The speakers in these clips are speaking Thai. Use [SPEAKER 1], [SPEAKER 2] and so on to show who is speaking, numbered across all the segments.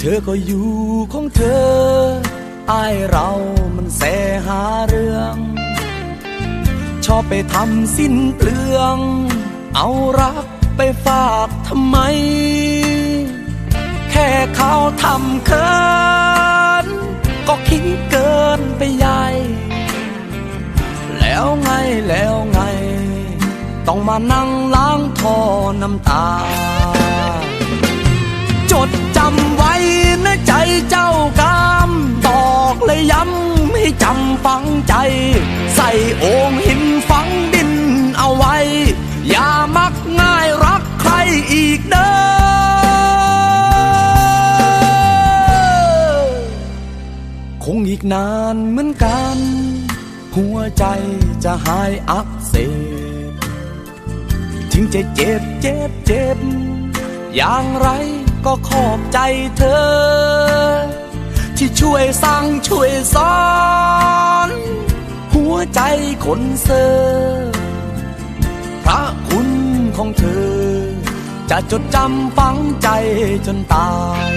[SPEAKER 1] เธอก็อยู่ของเธออายเรามันแสหาเรื่อง ชอบไปทำสิ้นเปลือง เอารักไปฝากทำไม แค่เขาทำเคินก็คิดเกินไปใหญ่ แล้วไงแล้วไง ต้องมานั่งล้างท่อน้ำตา จดจำ เจ้ากามบอกเลยย้ำให้จำฝังใจ ใส่โอ่งหินฝังดินเอาไว้ อย่ามักง่ายรักใครอีกเด้อคงอีกนานเหมือนกัน หัวใจจะหายอักเสบถึงจะเจ็บเจ็บเจ็บอย่างไร ก็ขอบใจเธอ ที่ช่วยสั่งช่วยสอน หัวใจคนเซอร์พระคุณของเธอ จะจดจำฝังใจจนตาย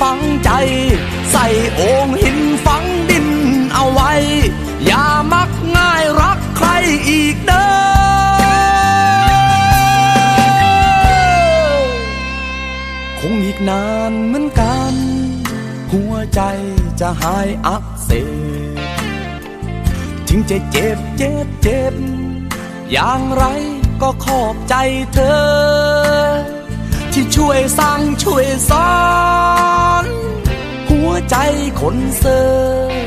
[SPEAKER 1] ฝังใจ ใส่โอ่งหินฝังดินเอาไว้ อย่ามักง่ายรักใครอีกเด้อคงอีกนานเหมือนกัน หัวใจจะหายอักเสบถึงจะเจ็บเจ็บเจ็บ อย่างไรก็ขอบใจเธอ ที่ช่วยสร้างช่วยสอนหัวใจคนเซอร์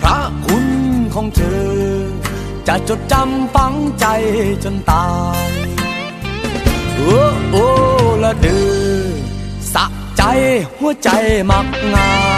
[SPEAKER 1] พระคุณของเธอ จะจดจำฝังใจจนตายโอ้โอ้ละเดือสะใจหัวใจมักงาย